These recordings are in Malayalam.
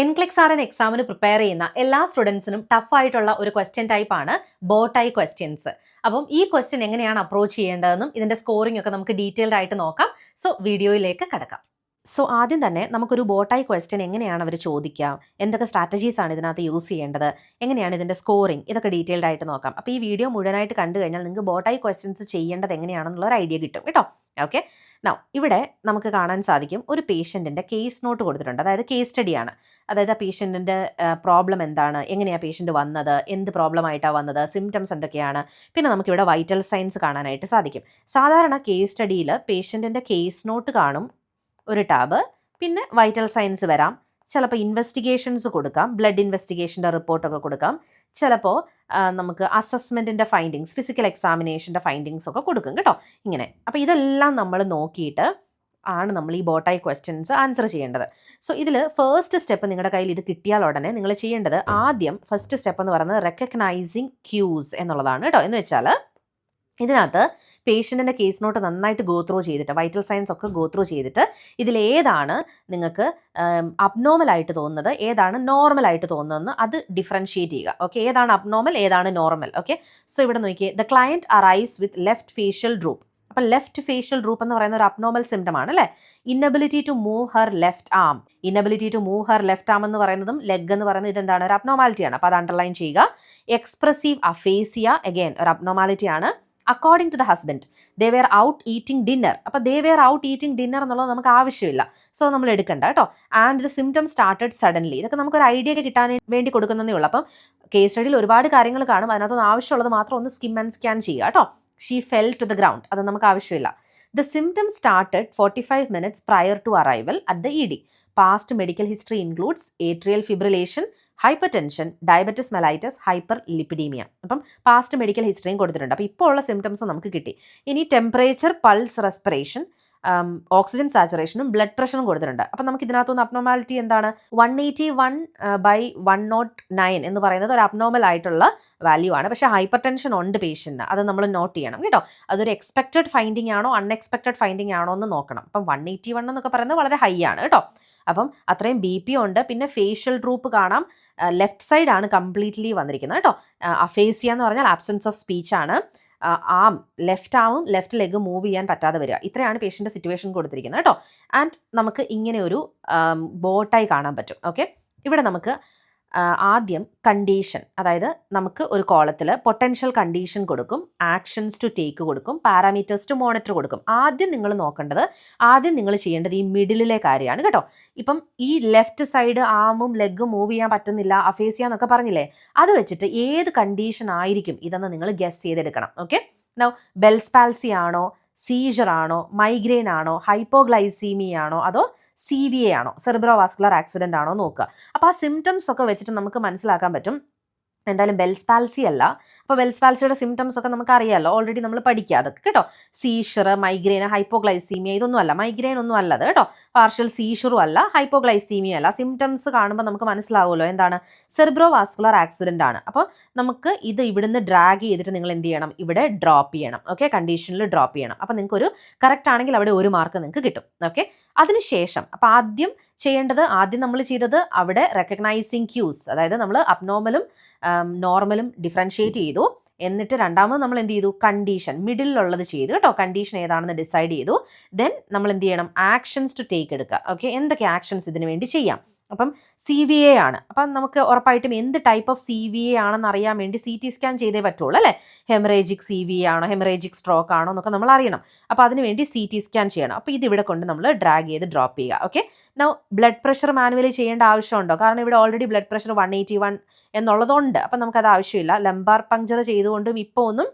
എൻക്ലിക്സ് ആർ എൻ എക്സാമിന് പ്രിപ്പയർ ചെയ്യുന്ന എല്ലാ സ്റ്റുഡൻസിനും ടഫ് ആയിട്ടുള്ള ഒരു ക്വസ്റ്റ്യൻ ടൈപ്പ് ആണ് ബോട്ടായി ക്വസ്റ്റ്യൻസ് അപ്പം ഈ ക്വസ്റ്റ്യൻ എങ്ങനെയാണ് അപ്രോച്ച് ചെയ്യേണ്ടതെന്നും ഇതിന്റെ സ്കോറിംഗ് ഒക്കെ നമുക്ക് ഡീറ്റെയിൽഡ് ആയിട്ട് നോക്കാം. സോ വീഡിയോയിലേക്ക് കടക്കാം. സോ ആദ്യം തന്നെ നമുക്കൊരു ബോട്ടായി ക്വസ്റ്റ്യൻ എങ്ങനെയാണ് അവർ ചോദിക്കുക? എന്തൊക്കെ സ്ട്രാറ്റജീസ് ആണ് ഇതിനകത്ത് യൂസ് ചെയ്യേണ്ടത്? എങ്ങനെയാണ് ഇതിന്റെ സ്കോറിംഗ് ഇതൊക്കെ ഡീറ്റെയിൽഡ് ആയിട്ട് നോക്കാം. അപ്പോൾ ഈ വീഡിയോ മുഴുവനായിട്ട് കണ്ടു കഴിഞ്ഞാൽ നിങ്ങൾക്ക് ബോട്ടായി ക്വസ്റ്റ്യൻസ് ചെയ്യേണ്ടത് എങ്ങനെയാണെന്നുള്ള ഒരു ഐഡിയ കിട്ടും കേട്ടോ. ഓക്കെ നൗ ഇവിടെ നമുക്ക് കാണാൻ സാധിക്കും ഒരു പേഷ്യന്റിന്റെ കേസ് നോട്ട് കൊടുത്തിട്ടുണ്ട്. അതായത് കേസ് സ്റ്റഡിയാണ് അതായത് ആ പേഷ്യന്റിന്റെ പ്രോബ്ലം എന്താണ്? എങ്ങനെയാണ് പേഷ്യന്റ് വന്നത്? എന്ത് പ്രോബ്ലം ആയിട്ടാണ് വന്നത്? സിംറ്റംസ് എന്തൊക്കെയാണ്? പിന്നെ നമുക്കിവിടെ വൈറ്റൽ സൈൻസ് കാണാനായിട്ട് സാധിക്കും. സാധാരണ കേസ് സ്റ്റഡിയിൽ പേഷ്യന്റിന്റെ കേസ് നോട്ട് കാണും. ഒരു ടാബ്. പിന്നെ വൈറ്റൽ സയൻസ് വരാം. ചിലപ്പോൾ ഇൻവെസ്റ്റിഗേഷൻസ് കൊടുക്കാം. ബ്ലഡ് ഇൻവെസ്റ്റിഗേഷന്റെ റിപ്പോർട്ടൊക്കെ കൊടുക്കാം. ചിലപ്പോൾ നമുക്ക് അസസ്മെന്റിന്റെ ഫൈൻഡിങ്സ് ഫിസിക്കൽ എക്സാമിനേഷന്റെ ഫൈൻഡിങ്സ് ഒക്കെ കൊടുക്കും കേട്ടോ. ഇങ്ങനെ. അപ്പോൾ ഇതെല്ലാം നമ്മൾ നോക്കിയിട്ട് ആണ് നമ്മൾ ഈ ബോട്ടായി ക്വസ്റ്റ്യൻസ് ആൻസർ ചെയ്യേണ്ടത്. സോ ഇതിൽ ഫസ്റ്റ് സ്റ്റെപ്പ് നിങ്ങളുടെ കയ്യിൽ ഇത് കിട്ടിയാൽ ഉടനെ നിങ്ങൾ ചെയ്യേണ്ടത് ആദ്യം ഫസ്റ്റ് സ്റ്റെപ്പ് എന്ന് പറയുന്നത് റെക്കഗ്നൈസിങ് ക്യൂസ് എന്നുള്ളതാണ് കേട്ടോ. എന്ന് വെച്ചാൽ ഇതിനകത്ത് പേഷ്യന്റിന്റെ കേസ് നോട്ട് നന്നായിട്ട് ഗോ ത്രൂ ചെയ്തിട്ട് വൈറ്റൽ സയൻസ് ഒക്കെ ഗോ ത്രൂ ചെയ്തിട്ട് ഇതിലേതാണ് നിങ്ങൾക്ക് അബ്നോർമൽ ആയിട്ട് തോന്നുന്നത് ഏതാണ് നോർമൽ ആയിട്ട് തോന്നുന്നതെന്ന് അത് ഡിഫറൻഷിയേറ്റ് ചെയ്യുക. ഓക്കെ ഏതാണ് അബ്നോർമൽ ഏതാണ് നോർമൽ ഓക്കെ സോ ഇവിടെ നോക്കിയേ the client arrives with left facial droop അപ്പം ലെഫ്റ്റ് ഫേഷ്യൽ ഡ്രൂപ്പ് എന്ന് പറയുന്ന ഒരു അബ്നോർമൽ സിംറ്റം ആണ് അല്ലേ? Inability to move her left arm inability to move her left arm എന്ന് പറയുന്നതും ലെഗ് എന്ന് പറയുന്നത് ഇതെന്താണ്? ഒരു അബ്നോമാലിറ്റിയാണ് അപ്പോൾ അത് അണ്ടർലൈൻ ചെയ്യുക. എക്സ്പ്രസീവ് അഫേസിയ അഗെയിൻ ഒരു അബ്നോമാലിറ്റി ആണ്. According to the husband they were out eating dinner അപ്പോൾ they were out eating dinner എന്നുള്ളത് നമുക്ക് ആവശ്യമില്ല. സോ നമ്മൾ എടുക്കണ്ട കേട്ടോ. And the symptom started suddenly ഇതൊക്കെ നമുക്കൊരു ഐഡിയ ഒക്കെ കിട്ടാൻ വേണ്ടി കൊടുക്കുന്നതേ ഉള്ളൂ. അപ്പം കേസ് സ്റ്റഡിയിൽ ഒരുപാട് കാര്യങ്ങൾ കാണും. അതിനകത്തൊന്ന് ആവശ്യമുള്ളത് മാത്രം ഒന്ന് സ്കിം ആൻഡ് സ്കാൻ ചെയ്യുക കേട്ടോ. She fell to the ground അത് നമുക്ക് ആവശ്യമില്ല. The symptom started forty five minutes prior to arrival at the E D past medical history includes atrial fibrillation hypertension diabetes mellitus hyperlipidemia അപ്പം പാസ്റ്റ് മെഡിക്കൽ ഹിസ്റ്ററിയും കൊടുത്തിട്ടുണ്ട്. അപ്പോൾ ഇപ്പോൾ ഉള്ള സിംറ്റംസ് നമുക്ക് കിട്ടി. ഇനി ടെമ്പറേച്ചർ പൾസ് റെസ്പിറേഷൻ ഓക്സിജൻ സാച്ചുറേഷനും ബ്ലഡ് പ്രഷറും കൊടുത്തിട്ടുണ്ട്. അപ്പം നമുക്ക് ഇതിനകത്തുനിന്ന് അബ്നോമാലിറ്റി എന്താണ്? One eighty one by one nought nine എന്ന് പറയുന്നത് ഒരു അബ്നോർമൽ ആയിട്ടുള്ള വാല്യൂ ആണ്. പക്ഷേ ഹൈപ്പർ ടെൻഷൻ ഉണ്ട് പേഷ്യന്റിന് അത് നമ്മൾ നോട്ട് ചെയ്യണം കേട്ടോ. അതൊരു എക്സ്പെക്റ്റഡ് ഫൈൻഡിങ് ആണോ അൺഎക്സ്പെക്റ്റഡ് ഫൈൻഡിങ് ആണോ എന്ന് നോക്കണം. അപ്പം വൺ എയ്റ്റി വൺ എന്നൊക്കെ പറയുന്നത് വളരെ ഹൈ ആണ് കേട്ടോ. അപ്പം അത്രയും ബി പി ഉണ്ട്. പിന്നെ ഫേഷ്യൽ ഡ്രൂപ്പ് കാണാം. ലെഫ്റ്റ് സൈഡ് ആണ് കംപ്ലീറ്റ്ലി വന്നിരിക്കുന്നത് കേട്ടോ. അഫേസിയ എന്ന് പറഞ്ഞാൽ ആബ്സെൻസ് ഓഫ് സ്പീച്ച് ആണ്. ആം ലെഫ്റ്റ് ആമും ലെഫ്റ്റ് ലെഗ് മൂവ് ചെയ്യാൻ പറ്റാതെ വരിക. ഇത്രയാണ് പേഷ്യന്റെ സിറ്റുവേഷൻ കൊടുത്തിരിക്കുന്നത് കേട്ടോ. ആൻഡ് നമുക്ക് ഇങ്ങനെ ഒരു ബോട്ടായി കാണാൻ പറ്റും. ഓക്കെ ഇവിടെ നമുക്ക് ആദ്യം കണ്ടീഷൻ അതായത് നമുക്ക് ഒരു കോളത്തിൽ പൊട്ടൻഷ്യൽ കണ്ടീഷൻ കൊടുക്കും ആക്ഷൻസ് ടു ടേക്ക് കൊടുക്കും പാരാമീറ്റേഴ്സ് ടു മോണിറ്റർ കൊടുക്കും. ആദ്യം നിങ്ങൾ നോക്കേണ്ടത് ആദ്യം നിങ്ങൾ ചെയ്യേണ്ടത് ഈ മിഡിലിലെ കാര്യമാണ് കേട്ടോ. ഇപ്പം ഈ ലെഫ്റ്റ് സൈഡ് ആമും ലെഗും മൂവ് ചെയ്യാൻ പറ്റുന്നില്ല അഫേസിയ എന്നൊക്കെ പറഞ്ഞില്ലേ? അത് വെച്ചിട്ട് ഏത് കണ്ടീഷൻ ആയിരിക്കും ഇതെന്ന് നിങ്ങൾ ഗസ് ചെയ്തെടുക്കണം ഓക്കെ നൗ ബെൽസ് പാൽസി ആണോ സീജർ ആണോ മൈഗ്രെയിൻ ആണോ ഹൈപ്പോഗ്ലൈസീമിയാണോ അതോ സി വി എ ആണോ? സെറിബ്രോ വാസ്കുലർ ആക്സിഡന്റ് ആണോ നോക്കുക. അപ്പോൾ ആ സിംറ്റംസ് ഒക്കെ വെച്ചിട്ട് നമുക്ക് മനസ്സിലാക്കാൻ പറ്റും. എന്തായാലും ബെൽസ് പാൽസി അല്ല. അപ്പോൾ ബെൽസ് പാൽസിയുടെ സിംറ്റംസ് ഒക്കെ നമുക്ക് അറിയാമല്ലോ ഓൾറെഡി നമ്മൾ പഠിക്കുക. അതൊക്കെ കേട്ടോ. സീഷർ മൈഗ്രെയിൻ ഹൈപ്പോഗ്ലൈസീമിയ ഇതൊന്നും അല്ല. മൈഗ്രെയിൻ ഒന്നും അല്ലത് കേട്ടോ. പാർഷ്യൽ സീഷറും അല്ല. ഹൈപ്പോഗ്ലൈസീമിയ അല്ല. സിംറ്റംസ് കാണുമ്പോൾ നമുക്ക് മനസ്സിലാവുമല്ലോ എന്താണ്? സെർബ്രോ വാസ്കുലർ ആക്സിഡന്റ് ആണ്. അപ്പോൾ നമുക്ക് ഇത് ഇവിടുന്ന് ഡ്രാഗ് ചെയ്തിട്ട് നിങ്ങൾ എന്ത് ചെയ്യണം? ഇവിടെ ഡ്രോപ്പ് ചെയ്യണം. ഓക്കെ കണ്ടീഷനിൽ ഡ്രോപ്പ് ചെയ്യണം. അപ്പോൾ നിങ്ങൾക്ക് ഒരു കറക്റ്റ് ആണെങ്കിൽ അവിടെ ഒരു മാർക്ക് നിങ്ങൾക്ക് കിട്ടും. ഓക്കെ അതിനുശേഷം അപ്പോൾ ആദ്യം ചെയ്യേണ്ടത് ആദ്യം നമ്മൾ ചെയ്തത് അവിടെ റെക്കഗ്നൈസിങ് ക്യൂസ് അതായത് നമ്മൾ അബ്നോർമലും നോർമലും ഡിഫറൻഷിയേറ്റ് ചെയ്തു. എന്നിട്ട് രണ്ടാമത് നമ്മൾ എന്ത് ചെയ്തു? കണ്ടീഷൻ മിഡിലുള്ളത് ചെയ്തു കേട്ടോ. കണ്ടീഷൻ ഏതാണെന്ന് ഡിസൈഡ് ചെയ്തു. ദെൻ നമ്മൾ എന്ത് ചെയ്യണം? ആക്ഷൻസ് ടു ടേക്ക് എടുക്കുക. ഓക്കെ എന്തൊക്കെ ആക്ഷൻസ് ഇതിനു വേണ്ടി ചെയ്യാം? അപ്പം സി വി എ ആണ്. അപ്പം നമുക്ക് ഉറപ്പായിട്ടും എന്ത് type of C V A ആണെന്ന് അറിയാൻ വേണ്ടി സി ടി സ്കാൻ ചെയ്തേ പറ്റുള്ളൂ അല്ലേ? ഹെമറേജിക് സി വി എ ആണോ ഹെമറേജിക് സ്ട്രോക്ക് ആണോ എന്നൊക്കെ നമ്മൾ അറിയണം. അപ്പോൾ അതിന് വേണ്ടി സി ടി സ്കാൻ ചെയ്യണം. അപ്പോൾ ഇതിവിടെ കൊണ്ട് നമ്മൾ ഡ്രാഗ് ചെയ്ത് ഡ്രോപ്പ് ചെയ്യുക. Okay now blood pressure manually ചെയ്യേണ്ട ആവശ്യമുണ്ടോ? കാരണം ഇവിടെ already blood pressure one eighty one എന്നുള്ളതുകൊണ്ട് അപ്പം നമുക്കത് ആവശ്യമില്ല. ലംബാർ പങ്ചർ ചെയ്തുകൊണ്ടും ഇപ്പോൾ ഒന്നും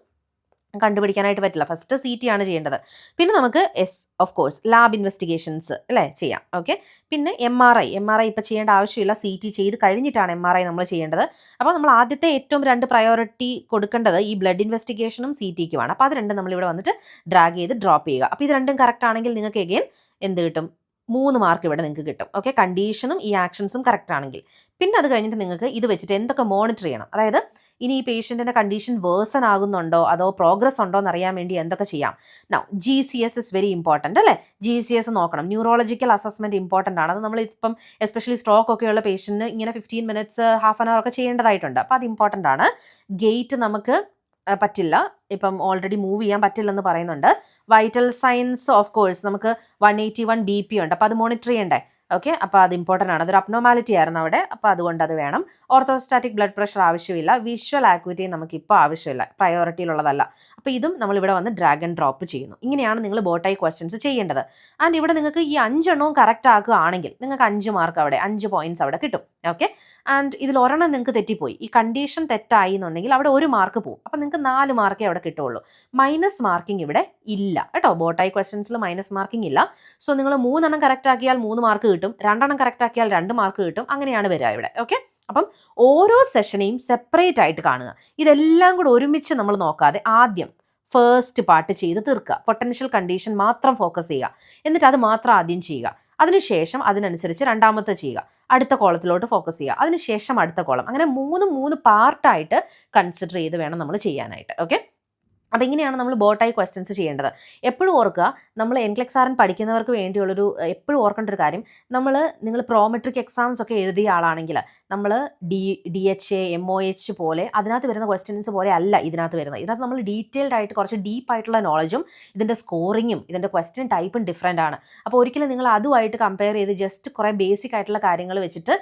കണ്ടുപിടിക്കാനായിട്ട് പറ്റില്ല. ഫസ്റ്റ് സി ടി ആണ് ചെയ്യേണ്ടത്. പിന്നെ നമുക്ക് yes of course lab investigations അല്ലേ ചെയ്യാം. ഓക്കെ പിന്നെ M R I M R I ഇപ്പോൾ ചെയ്യേണ്ട ആവശ്യമില്ല. സി ടി ചെയ്ത് കഴിഞ്ഞിട്ടാണ് എം ആർ ഐ നമ്മൾ ചെയ്യേണ്ടത്. അപ്പോൾ നമ്മൾ ആദ്യത്തെ ഏറ്റവും രണ്ട് പ്രയോറിറ്റി കൊടുക്കേണ്ടത് ഈ ബ്ലഡ് ഇൻവെസ്റ്റിഗേഷനും സി ടിക്കുമാണ് അപ്പോൾ അത് രണ്ടും നമ്മളിവിടെ വന്നിട്ട് ഡ്രാഗ് ചെയ്ത് ഡ്രോപ്പ് ചെയ്യുക. അപ്പോൾ ഇത് രണ്ടും കറക്റ്റ് ആണെങ്കിൽ നിങ്ങൾക്ക് എഗെയിൻ എന്ത് കിട്ടും? മൂന്ന് മാർക്ക് ഇവിടെ നിങ്ങൾക്ക് കിട്ടും. ഓക്കെ കണ്ടീഷനും ഈ ആക്ഷൻസും കറക്റ്റ് ആണെങ്കിൽ. പിന്നെ അത് കഴിഞ്ഞിട്ട് നിങ്ങൾക്ക് ഇത് വെച്ചിട്ട് എന്തൊക്കെ മോണിറ്റർ ചെയ്യണം? അതായത് ഇനി ഈ പേഷ്യന്റിന്റെ കണ്ടീഷൻ വേഴ്സൺ ആകുന്നുണ്ടോ? അതോ പ്രോഗ്രസ് ഉണ്ടോ എന്ന് അറിയാൻ വേണ്ടി എന്തൊക്കെ ചെയ്യാം? Now G C S is very important അല്ലേ? ജി സി എസ് നോക്കണം. ന്യൂറോളജിക്കൽ അസസ്മെന്റ് ഇമ്പോർട്ടന്റ് ആണ്. അത് നമ്മൾ ഇപ്പം എസ്പെഷ്യലി സ്ട്രോക്ക് ഒക്കെയുള്ള പേഷ്യന്റിന് ഇങ്ങനെ fifteen minutes half an hour ഒക്കെ ചെയ്യേണ്ടതായിട്ടുണ്ട്. അപ്പോൾ അത് ഇമ്പോർട്ടന്റ് ആണ്. ഗേറ്റ് നമുക്ക് പറ്റില്ല. ഇപ്പം ഓൾറെഡി മൂവ് ചെയ്യാൻ പറ്റില്ലെന്ന് പറയുന്നുണ്ട്. വൈറ്റൽ സയൻസ് ഓഫ് കോഴ്സ് നമുക്ക് one eighty one B P ഉണ്ട്. അപ്പോൾ അത് മോണിറ്റർ ചെയ്യണ്ടേ? ഓക്കെ അപ്പോൾ അത് ഇമ്പോർട്ടന്റ് ആണ്. അതൊരു അപ്നോമാലിറ്റി ആയിരുന്നു അവിടെ. അപ്പോൾ അതുകൊണ്ട് അത് വേണം. ഓർത്തോസ്റ്റാറ്റിക് ബ്ലഡ് പ്രഷർ ആവശ്യമില്ല. വിഷ്വൽ ആക്ടിവിറ്റി നമുക്ക് ഇപ്പോൾ ആവശ്യമില്ല പ്രയോറിറ്റിയിലുള്ളതല്ല അപ്പോൾ ഇതും നമ്മൾ ഇവിടെ വന്ന് ഡ്രാഗൺ ഡ്രോപ്പ് ചെയ്യുന്നു. ഇങ്ങനെയാണ് നിങ്ങൾ ബോട്ടായി ക്വസ്റ്റ്യൻസ് ചെയ്യേണ്ടത്. ആൻഡ് ഇവിടെ നിങ്ങൾക്ക് ഈ അഞ്ചെണ്ണവും കറക്റ്റ് ആക്കുകയാണെങ്കിൽ നിങ്ങൾക്ക് അഞ്ച് മാർക്ക് അവിടെ അഞ്ച് പോയിന്റ്സ് അവിടെ കിട്ടും. ഓക്കെ ആൻഡ് ഇതിൽ ഒരെണ്ണം നിങ്ങൾക്ക് തെറ്റിപ്പോയി. ഈ കണ്ടീഷൻ തെറ്റായി എന്നുണ്ടെങ്കിൽ അവിടെ ഒരു മാർക്ക് പോകും അപ്പം നിങ്ങൾക്ക് നാല് മാർക്കേ അവിടെ കിട്ടുള്ളൂ മൈനസ് മാർക്കിംഗ് ഇവിടെ ഇല്ല. കേട്ടോ? ബോട്ടായി ക്വസ്റ്റ്യൻസിൽ മൈനസ് മാർക്കിംഗ് ഇല്ല. സോ നിങ്ങൾ മൂന്നെണ്ണം കറക്റ്റ് ആക്കിയാൽ മൂന്ന് മാർക്ക് രണ്ടെണ്ണം കറക്റ്റ് ആക്കിയാൽ രണ്ട് മാർക്ക് കിട്ടും. അങ്ങനെയാണ് വരിക ഇവിടെ. ഓക്കെ അപ്പം ഓരോ സെഷനെയും സെപ്പറേറ്റ് ആയിട്ട് കാണുക. ഇതെല്ലാം കൂടെ ഒരുമിച്ച് നമ്മൾ നോക്കാതെ ആദ്യം ഫസ്റ്റ് പാർട്ട് ചെയ്ത് തീർക്കുക. പൊട്ടൻഷ്യൽ കണ്ടീഷൻ മാത്രം ഫോക്കസ് ചെയ്യുക. എന്നിട്ട് അത് മാത്രം ആദ്യം ചെയ്യുക. അതിനുശേഷം അതിനനുസരിച്ച് രണ്ടാമത്തെ ചെയ്യുക. അടുത്ത കോളത്തിലോട്ട് ഫോക്കസ് ചെയ്യുക. അതിനുശേഷം അടുത്ത കോളം. അങ്ങനെ മൂന്ന് മൂന്ന് പാർട്ടായിട്ട് കൺസിഡർ ചെയ്ത് വേണം നമ്മൾ ചെയ്യാനായിട്ട്. ഓക്കെ അപ്പോൾ ഇങ്ങനെയാണ് നമ്മൾ ബോട്ടായി ക്വസ്റ്റ്യൻസ് ചെയ്യേണ്ടത്? എപ്പോഴും ഓർക്കുക നമ്മൾ എൻക്ലെക്സ് ആറിൻ പഠിക്കുന്നവർക്ക് വേണ്ടിയുള്ളൊരു എപ്പോഴും ഓർക്കേണ്ട ഒരു കാര്യം നമ്മൾ നിങ്ങൾ പ്രോമെട്രിക് എക്സാംസ് ഒക്കെ എഴുതിയ ആളാണെങ്കിൽ നമ്മൾ D D H A M O H പോലെ അതിനകത്ത് വരുന്ന ക്വസ്റ്റ്യൻസ് പോലെ അല്ല ഇതിനകത്ത് വരുന്നത്. ഇതിനകത്ത് നമ്മൾ ഡീറ്റെയിൽഡ് ആയിട്ട് കുറച്ച് ഡീപ്പ് ആയിട്ടുള്ള നോളജും ഇതിന്റെ സ്കോറിങ്ങും ഇതിന്റെ ക്വസ്റ്റ്യൻ ടൈപ്പും ഡിഫറെന്റ് ആണ്. അപ്പോൾ ഒരിക്കലും നിങ്ങൾ അതുമായിട്ട് കമ്പയർ ചെയ്ത് ജസ്റ്റ് കുറേ ബേസിക് ആയിട്ടുള്ള കാര്യങ്ങൾ വെച്ചിട്ട്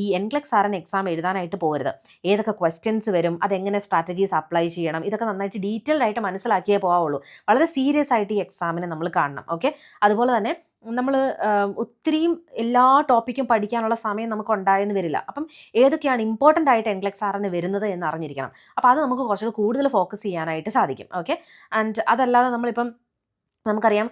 ഈ ഈ ആർ എൻ എക്സാം എഴുതാനായിട്ട് പോകരുത് ഏതൊക്കെ ക്വസ്റ്റ്യൻസ് വരും അതെങ്ങനെ സ്ട്രാറ്റജീസ് അപ്ലൈ ചെയ്യണം ഇതൊക്കെ നന്നായിട്ട് ഡീറ്റെയിൽഡ് ആയിട്ട് മനസ്സിലാക്കിയേ പോകാവുള്ളൂ വളരെ സീരിയസ് ആയിട്ട് ഈ എക്സാമിനെ നമ്മൾ കാണണം ഓക്കെ അതുപോലെ തന്നെ നമ്മൾ ഒത്തിരിയും എല്ലാ ടോപ്പിക്കും പഠിക്കാനുള്ള സമയം നമുക്ക് ഉണ്ടായെന്ന് വരില്ല. അപ്പം ഏതൊക്കെയാണ് ഇമ്പോർട്ടന്റ് ആയിട്ട് എൻക്ലെക്സ് ആറിന് വരുന്നത് എന്ന് അറിഞ്ഞിരിക്കണം അപ്പോൾ അത് നമുക്ക് കുറച്ചുകൂടി കൂടുതൽ ഫോക്കസ് ചെയ്യാനായിട്ട് സാധിക്കും. ഓക്കെ ആൻഡ് അതല്ലാതെ നമ്മളിപ്പം നമുക്കറിയാം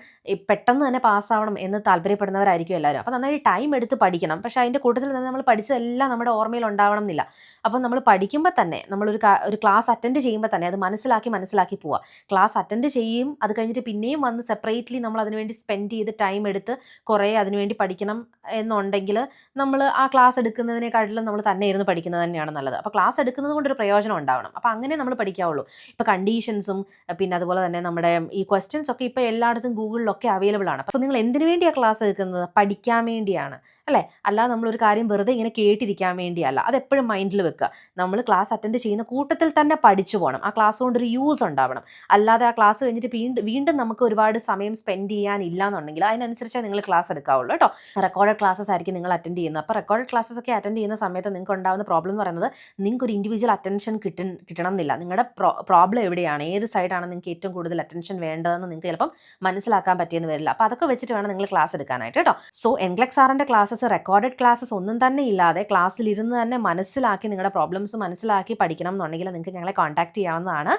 പെട്ടെന്ന് തന്നെ പാസ്സാവണം എന്ന് താല്പര്യപ്പെടുന്നവരായിരിക്കും എല്ലാവരും. അപ്പോൾ നന്നായി ടൈം എടുത്ത് പഠിക്കണം. പക്ഷേ അതിന്റെ കൂട്ടത്തിൽ തന്നെ നമ്മൾ പഠിച്ചതെല്ലാം നമ്മുടെ ഓർമ്മയിൽ ഉണ്ടാവണം എന്നില്ല. അപ്പോൾ നമ്മൾ പഠിക്കുമ്പോൾ തന്നെ നമ്മളൊരു ഒരു ക്ലാസ് അറ്റൻഡ് ചെയ്യുമ്പോൾ തന്നെ അത് മനസ്സിലാക്കി മനസ്സിലാക്കി പോവുക ക്ലാസ് അറ്റൻഡ് ചെയ്യും അത് കഴിഞ്ഞിട്ട് പിന്നെയും വന്ന് സെപ്പറേറ്റ്ലി നമ്മൾ അതിനുവേണ്ടി സ്പെൻഡ് ചെയ്ത് ടൈം എടുത്ത് കുറേ അതിനുവേണ്ടി പഠിക്കണം എന്നുണ്ടെങ്കിൽ നമ്മൾ ആ ക്ലാസ് എടുക്കുന്നതിനെക്കാട്ടിലും നമ്മൾ തന്നെ ഇരുന്ന് പഠിക്കുന്നത് തന്നെയാണ് നല്ലത്. അപ്പോൾ ക്ലാസ് എടുക്കുന്നത് കൊണ്ടൊരു പ്രയോജനം ഉണ്ടാവണം. അപ്പോൾ അങ്ങനെ നമ്മൾ പഠിക്കാവുള്ളൂ. ഇപ്പോൾ കണ്ടീഷൻസും പിന്നെ അതുപോലെ തന്നെ നമ്മുടെ ഈ ക്വസ്റ്റ്യൻസ് ഒക്കെ ഇപ്പോൾ എല്ലായിടത്തും ഗൂഗിളിലൊക്കെ അവൈലബിൾ ആണ്. അപ്പോൾ നിങ്ങൾ എന്തിനു വേണ്ടിയാണ് ക്ലാസ് എടുക്കുന്നത്? പഠിക്കാൻ വേണ്ടിയാണ്. അല്ലേ? അല്ലാതെ നമ്മളൊരു കാര്യം വെറുതെ ഇങ്ങനെ കേട്ടിരിക്കാൻ വേണ്ടിയല്ല. അത് എപ്പോഴും മൈൻഡിൽ വെക്കുക. നമ്മൾ ക്ലാസ് അറ്റൻഡ് ചെയ്യുന്ന കൂട്ടത്തിൽ തന്നെ പഠിച്ചു പോകണം ആ ക്ലാസ് കൊണ്ടൊരു യൂസ് ഉണ്ടാവണം. അല്ലാതെ ആ ക്ലാസ് കഴിഞ്ഞിട്ട് വീണ്ടും വീണ്ടും നമുക്ക് ഒരുപാട് സമയം സ്പെൻഡ് ചെയ്യാനില്ല എന്നുണ്ടെങ്കിൽ അതിനനുസരിച്ചേ നിങ്ങൾ ക്ലാസ് എടുക്കാവുള്ളൂ കേട്ടോ. റെക്കോർഡ് ക്ലാസ്സസ് ആയിരിക്കും നിങ്ങൾ അറ്റൻഡ് ചെയ്യുന്നത്. അപ്പോൾ റെക്കോർഡ് ക്ലാസ്സസ് ഒക്കെ അറ്റൻഡ് ചെയ്യുന്ന സമയത്ത് നിങ്ങൾക്ക് ഉണ്ടാകുന്ന പ്രോബ്ലം എന്ന് പറയുന്നത് നിങ്ങൾക്ക് ഒരു ഇൻഡിവിജ്വൽ അറ്റൻഷൻ കിട്ടൺ കിട്ടണം എന്നില്ല. നിങ്ങളുടെ പ്രോബ്ലം എവിടെയാണ്? ഏത് സൈഡാണ് നിങ്ങൾക്ക് ഏറ്റവും കൂടുതൽ അറ്റൻഷൻ വേണ്ടതെന്ന് നിങ്ങൾക്ക് ചിലപ്പം മനസ്സിലാക്കാൻ പറ്റിയെന്ന് വരില്ല. അപ്പോൾ അതൊക്കെ വെച്ചിട്ട് വേണം നിങ്ങൾ ക്ലാസ് എടുക്കാനായിട്ട് കേട്ടോ. സോ എൻഗ്ലക് ആറിന്റെ ക്ലാസ്സസ് റെക്കോർഡഡ് ക്ലാസ്സസ് ഒന്നും തന്നെ ഇല്ലാതെ ക്ലാസ്സിൽ ഇരുന്ന് തന്നെ മനസ്സിലാക്കി നിങ്ങളുടെ പ്രോബ്ലംസ് മനസ്സിലാക്കി പഠിക്കണം എന്നുണ്ടെങ്കിൽ നിങ്ങൾക്ക് ഞങ്ങളെ കോൺടാക്ട് ചെയ്യാവുന്നതാണ്.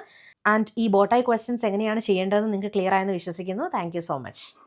ആൻഡ് ഈ ബോട്ടായി ക്വസ്റ്റ്യൻസ് എങ്ങനെയാണ് ചെയ്യേണ്ടതെന്ന് നിങ്ങൾക്ക് ക്ലിയർ ആയെന്ന് വിശ്വസിക്കുന്നു. Thank so much